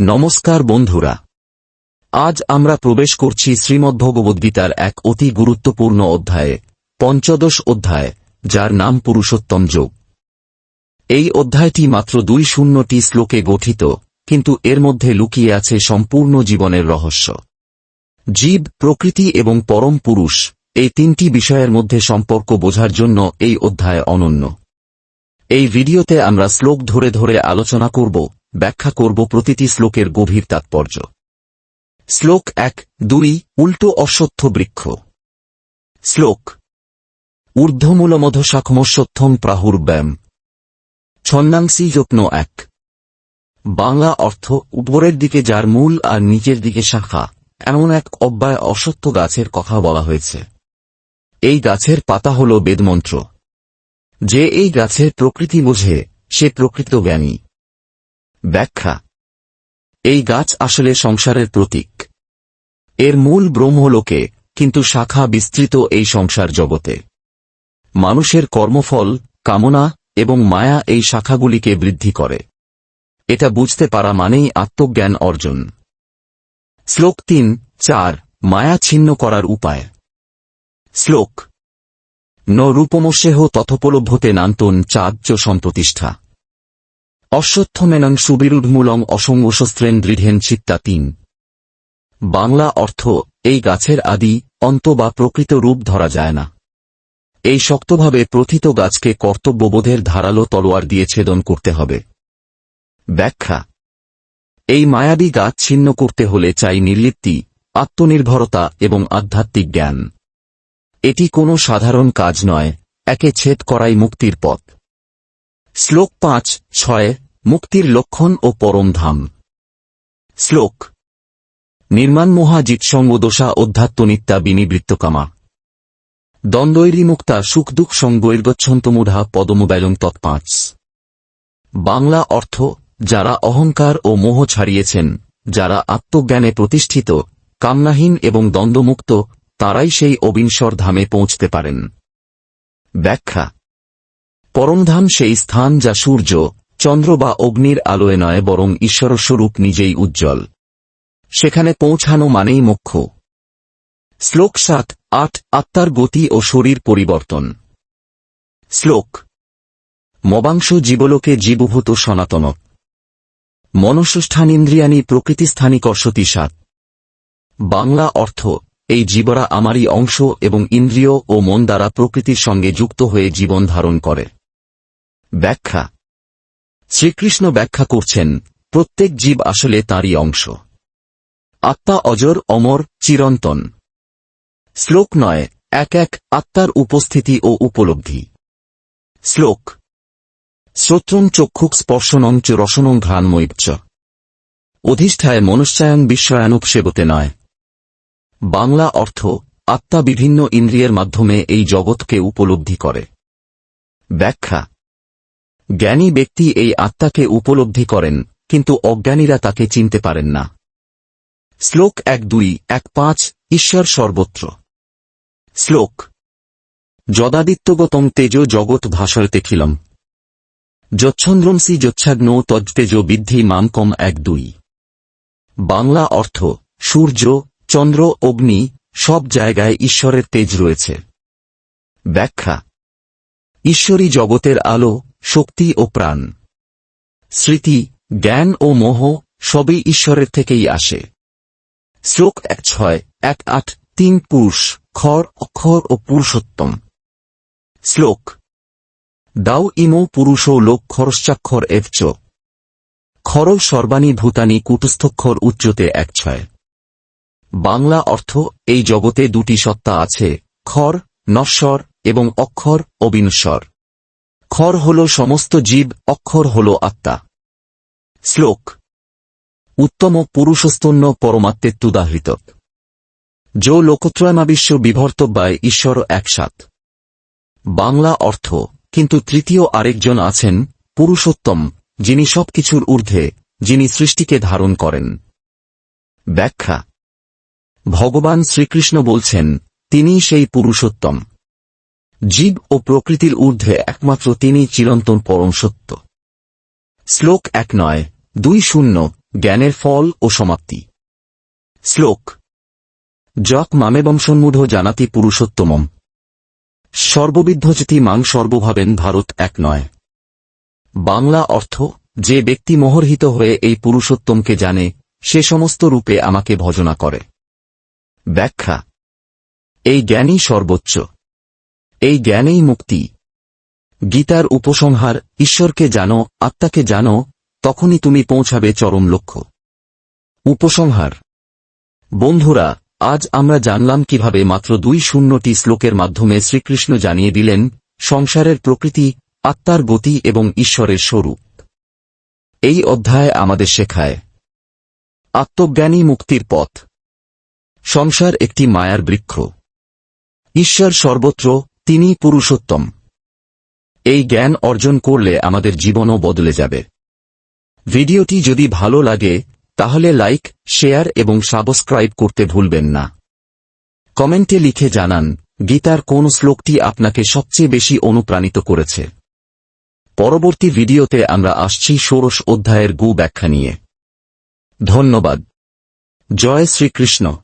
নমস্কার বন্ধুরা। আজ আমরা প্রবেশ করছি শ্রীমদ্ভগবদ্গীতার এক অতি গুরুত্বপূর্ণ অধ্যায়ে, পঞ্চদশ অধ্যায়, যার নাম পুরুষোত্তম যোগ। এই অধ্যায়টি মাত্র দুই শূন্যটি শ্লোকে গঠিত, কিন্তু এর মধ্যে লুকিয়ে আছে সম্পূর্ণ জীবনের রহস্য। জীব, প্রকৃতি এবং পরম পুরুষ, এই তিনটি বিষয়ের মধ্যে সম্পর্ক বোঝার জন্য এই অধ্যায় অনন্য। এই ভিডিওতে আমরা শ্লোক ধরে ধরে আলোচনা করব ব্যাখ্যা করব প্রতিটি শ্লোকের গভীর তাৎপর্য। শ্লোক এক, দুই, উল্টো অশ্বত্থ বৃক্ষ। শ্লোক ঊর্ধ্বমূলমধশাখমস্বত্থম প্রাহুর ব্যায়াম ছন্নাংসি যত্ন এক। বাংলা অর্থ, উপরের দিকে যার মূল আর নিচের দিকে শাখা, এমন এক অব্যয় অসত্য গাছের কথা বলা হয়েছে। এই গাছের পাতা হল বেদমন্ত্র। যে এই গাছের প্রকৃতি বোঝে, সে প্রকৃত জ্ঞানী। ব্যাখ্যা। এই গাছ আসলে সংসারের প্রতীক। এর মূল ব্রহ্মলোকে কিন্তু শাখা বিস্তৃত এই সংসার জগতে। মানুষের কর্মফল, কামনা এবং মায়া এই শাখাগুলিকে বৃদ্ধি করে। এটা বুঝতে পারা মানেই আত্মজ্ঞান অর্জন। শ্লোক তিন, চার, মায়া ছিন্ন করার উপায়। শ্লোক, ন রূপমস্যেহ তথোপলভ্যতে নান্তন চাজ্য সম্প্রতিষ্ঠা অশ্বত্থমেনং সুবিরুঢ়মূলং অসঙ্গশস্ত্রেন দৃঢ়েন চিত্তা তিন। বাংলা অর্থ, এই গাছের আদি, অন্ত বা প্রকৃত রূপ ধরা যায় না। এই শক্তভাবে প্রথিত গাছকে কর্তব্যবোধের ধারালো তলোয়ার দিয়ে ছেদন করতে হবে। ব্যাখ্যা। এই মায়াবী গাছ ছিন্ন করতে হলে চাই নির্লিপ্তি, আত্মনির্ভরতা এবং আধ্যাত্মিক জ্ঞান। এটি কোনো সাধারণ কাজ নয়, একে ছেদ করাই মুক্তির পথ। শ্লোক পাঁচ, ছয়, মুক্তির লক্ষণ ও পরম ধাম। শ্লোক। নির্মাণ মহা জিৎসঙ্গ দোষা অধ্যাত্মনিত্যা বিনিবৃত্তকামা। দ্বন্দ্বৈরী মুক্তা সুখ দুঃখ সঙ্গৈর্গচ্ছন্তমূঢ়া পদমুবেলং তৎপাঁচ বাংলা অর্থ, যারা অহংকার ও মোহ ছাড়িয়েছেন, যারা আত্মজ্ঞানে প্রতিষ্ঠিত, কামনাহীন এবং দ্বন্দ্বমুক্ত, তারাই সেই অবিনশ্বর ধামে পৌঁছতে পারেন। ব্যাখ্যা। পরমধাম সেই স্থান যা সূর্য, চন্দ্র বা অগ্নির আলোয় নয় বরং ঈশ্বরস্বরূপ নিজেই উজ্জ্বল। সেখানে পৌঁছানো মানেই মোক্ষ। শ্লোক সাত, আট, আত্মার গতি ও শরীর পরিবর্তন। শ্লোক, মবাংশ জীবলোকে জীবভূত সনাতন। মনস্থানীন্দ্রিয়ানি প্রকৃতিস্থানী কর্ষতি সাত। বাংলা অর্থ, এই জীবরা আমারই অংশ এবং ইন্দ্রিয় ও মন দ্বারা প্রকৃতির সঙ্গে যুক্ত হয়ে জীবন ধারণ করে। ব্যাখ্যা। শ্রীকৃষ্ণ ব্যাখ্যা করছেন, প্রত্যেক জীব আসলে তাঁরই অংশ। আত্মা অজর, অমর, চিরন্তন। শ্লোক নয়, এক এক আত্মার উপস্থিতি ও উপলব্ধি। শ্লোক শ্রোত্রং চক্ষুক স্পর্শনং চ রসনং ঘ্রাণমৈচ্চ অধিষ্ঠায় মনুষ্যায়ং বিশ্বায়নুপসেবতে নয়। বাংলা অর্থ, আত্মা বিভিন্ন ইন্দ্রিয়ের মাধ্যমে এই জগৎকে উপলব্ধি করে। ব্যাখ্যা জ্ঞানী ব্যক্তি এই আত্মাকে উপলব্ধি করেন, কিন্তু অজ্ঞানীরা তাকে চিনতে পারেন না। শ্লোক এক দুই, এক পাঁচ, ঈশ্বর সর্বত্র। শ্লোক যদাদিত্যগতম তেজ জগৎ ভাষয়তেখিলম যচ্ছন্দ্রমসি যচ্ছাগ্ন তজ্তেজ বিদ্ধি মামকম এক দুই। বাংলা অর্থ, সূর্য, চন্দ্র, অগ্নি, সব জায়গায় ঈশ্বরের তেজ রয়েছে। ব্যাখ্যা ঈশ্বরী জগতের আলো শক্তি ও প্রাণ। স্মৃতি, জ্ঞান ও মোহ সবই ঈশ্বরের থেকেই আসে। শ্লোক এক ছয়, এক আট, তিন পুরুষ, খর, অক্ষর ও পুরুষোত্তম। শ্লোক, দাও ইমো পুরুষ লোক খরশ্চাক্ষর এফচ খর সর্বাণী ভূতানি কুটস্থক্ষর উচ্চতে এক ছয়। বাংলা অর্থ, এই জগতে দুটি সত্তা আছে, খর, নশ্বর এবং অক্ষর অবিনশ্বর খর হল সমস্ত জীব, অক্ষর হল আত্মা। শ্লোক। উত্তম পুরুষস্তন্য পরমাত্মেত্তুদাহৃত যো লোকত্রয়মাবিশ্ব বিভর্তব্যায় ঈশ্বর একসাথ। বাংলা অর্থ, কিন্তু তৃতীয় আরেকজন আছেন, পুরুষোত্তম, যিনি সবকিছুর ঊর্ধ্বে, যিনি সৃষ্টিকে ধারণ করেন। ব্যাখ্যা। ভগবান শ্রীকৃষ্ণ বলছেন তিনি সেই পুরুষোত্তম। জীব ও প্রকৃতির ঊর্ধ্বে একমাত্র তিনি চিরন্তন পরম সত্য। শ্লোক এক নয়, দুই শূন্য, জ্ঞানের ফল ও সমাপ্তি। শ্লোক যক মামেবং সন্মূঢ় জানাতি পুরুষোত্তমম। সর্ববিদ্ধচতি মাং সর্বভাবেন ভারত এক নয়। বাংলা অর্থ, যে ব্যক্তি মোহরহিত হয়ে এই পুরুষোত্তমকে জানে, সে সমস্ত রূপে আমাকে ভজনা করে। ব্যাখ্যা, এই জ্ঞানই সর্বোচ্চ। এই জ্ঞানেই মুক্তি। গীতার উপসংহার, ঈশ্বরকে জানো, আত্মাকে জানো, তখনই তুমি পৌঁছাবে চরম লক্ষ্য। উপসংহার। বন্ধুরা, আজ আমরা জানলাম কীভাবে মাত্র দুই শূন্যটি শ্লোকের মাধ্যমে শ্রীকৃষ্ণ জানিয়ে দিলেন, সংসারের প্রকৃতি, আত্মার গতি এবং ঈশ্বরের স্বরূপ। এই অধ্যায় আমাদের শেখায়। আত্মজ্ঞানী মুক্তির পথ। সংসার একটি মায়ার বৃক্ষ। ঈশ্বর সর্বত্র তিনি পুরুষোত্তম। এই জ্ঞান অর্জন করলে আমাদের জীবনও বদলে যাবে। ভিডিওটি যদি ভালো লাগে, তাহলে লাইক, শেয়ার এবং সাবস্ক্রাইব করতে ভুলবেন না। কমেন্টে লিখে জানান, গীতার কোন শ্লোকটি আপনাকে সবচেয়ে বেশি অনুপ্রাণিত করেছে। পরবর্তী ভিডিওতে আমরা আসছি ষোড়শ অধ্যায়ের গু ব্যাখ্যা নিয়ে। ধন্যবাদ। জয় শ্রীকৃষ্ণ।